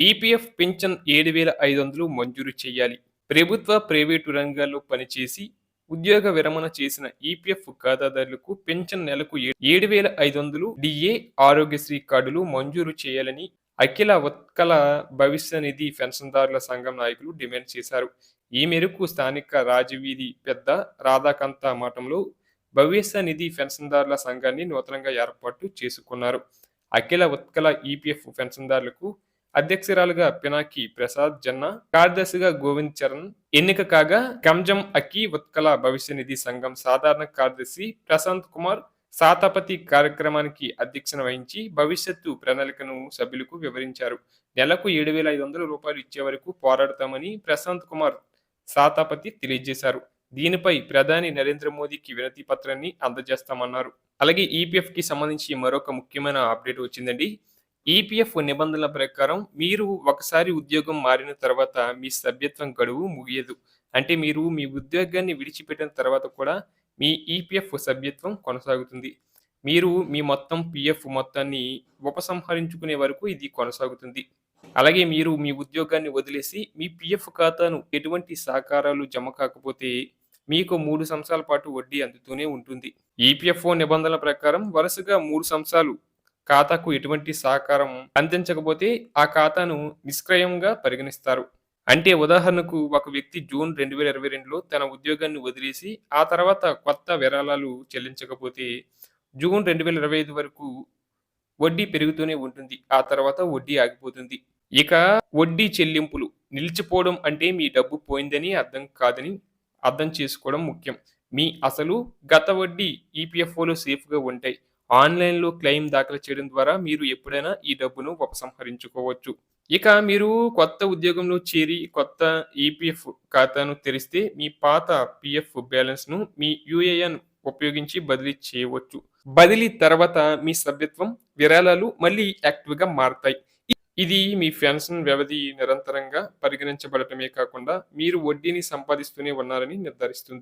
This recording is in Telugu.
ఈపీఎఫ్ పింఛన్ ఏడు వేల ఐదు వందలు మంజూరు చేయాలి. ప్రభుత్వ ప్రైవేటు రంగాల్లో పనిచేసి ఉద్యోగ విరమణ చేసిన ఈపీఎఫ్ ఖాతాదారులకు పెన్షన్ నెలకు ఏడు వేల ఐదు వందలు డిఏ ఆరోగ్యశ్రీ కార్డులు మంజూరు చేయాలని అఖిల ఉత్కల భవిష్య నిధి పెన్షన్దారుల సంఘం నాయకులు డిమాండ్ చేశారు. ఈ మేరకు స్థానిక రాజవీధి పెద్ద రాధాకాంత మఠంలో భవిష్య నిధి పెన్షన్దారుల సంఘాన్ని నూతనంగా ఏర్పాటు చేసుకున్నారు. అఖిల ఉత్కల ఈపీఎఫ్ పెన్షన్దారులకు అధ్యక్షురాలుగా పినాకి ప్రసాద్ జన్న కార్యదర్శిగా గోవింద్ చరణ్ ఎన్నిక కాగా కంజం అకి ఉత్కల భవిష్య నిధి సంఘం సాధారణ కార్యదర్శి ప్రశాంత్ కుమార్ సాతాపతి కార్యక్రమానికి అధ్యక్షన వహించి భవిష్యత్తు ప్రణాళికను సభ్యులకు వివరించారు. నెలకు ఏడు వేల ఐదు వందల రూపాయలు ఇచ్చే వరకు పోరాడతామని ప్రశాంత్ కుమార్ సాతాపతి తెలియజేశారు. దీనిపై ప్రధాని నరేంద్ర మోదీకి వినతి పత్రాన్ని అందజేస్తామన్నారు. అలాగే ఈపీఎఫ్కి సంబంధించి మరొక ముఖ్యమైన అప్డేట్ వచ్చిందండి. ఈపీఎఫ్ నిబంధనల ప్రకారం మీరు ఒకసారి ఉద్యోగం మారిన తర్వాత మీ సభ్యత్వం గడువు ముగియదు. అంటే మీరు మీ ఉద్యోగాన్ని విడిచిపెట్టిన తర్వాత కూడా మీ ఈపీఎఫ్ సభ్యత్వం కొనసాగుతుంది. మీరు మీ మొత్తం పిఎఫ్ మొత్తాన్ని ఉపసంహరించుకునే వరకు ఇది కొనసాగుతుంది. అలాగే మీరు మీ ఉద్యోగాన్ని వదిలేసి మీ పిఎఫ్ ఖాతాను ఎటువంటి సహకారాలు జమ కాకపోతే మీకు మూడు సంవత్సరాల పాటు వడ్డీ అందుతూనే ఉంటుంది. ఈపీఎఫ్ఓ నిబంధనల ప్రకారం వరుసగా మూడు సంవత్సరాలు ఖాతాకు ఎటువంటి సహకారం అందించకపోతే ఆ ఖాతాను నిష్క్రయంగా పరిగణిస్తారు. అంటే ఉదాహరణకు ఒక వ్యక్తి జూన్ రెండు వేల ఇరవై రెండులో తన ఉద్యోగాన్ని వదిలేసి ఆ తర్వాత కొత్త విరాళాలు చెల్లించకపోతే జూన్ రెండు వేల ఇరవై ఐదు వరకు వడ్డీ పెరుగుతూనే ఉంటుంది. ఆ తర్వాత వడ్డీ ఆగిపోతుంది. ఇక వడ్డీ చెల్లింపులు నిలిచిపోవడం అంటే మీ డబ్బు పోయిందని అర్థం కాదని అర్థం చేసుకోవడం ముఖ్యం. మీ అసలు గత వడ్డీ ఈపీఎఫ్ఓలో సేఫ్గా ఉంటాయి. ఆన్లైన్లో క్లెయిమ్ దాఖలు చేయడం ద్వారా మీరు ఎప్పుడైనా ఈ డబ్బును ఉపసంహరించుకోవచ్చు. ఇక మీరు కొత్త ఉద్యోగంలో చేరి కొత్త ఈపీఎఫ్ ఖాతాను తెరిస్తే మీ పాత పిఎఫ్ బ్యాలెన్స్ను మీ యూఏఎన్ ఉపయోగించి బదిలీ చేయవచ్చు. బదిలీ తర్వాత మీ సభ్యత్వం విరాళాలు మళ్ళీ యాక్టివ్గా మారతాయి. ఇది మీ పెన్షన్ వ్యవధి నిరంతరంగా పరిగణించబడటమే కాకుండా మీరు వడ్డీని సంపాదిస్తూనే ఉన్నారని నిర్ధారిస్తుంది.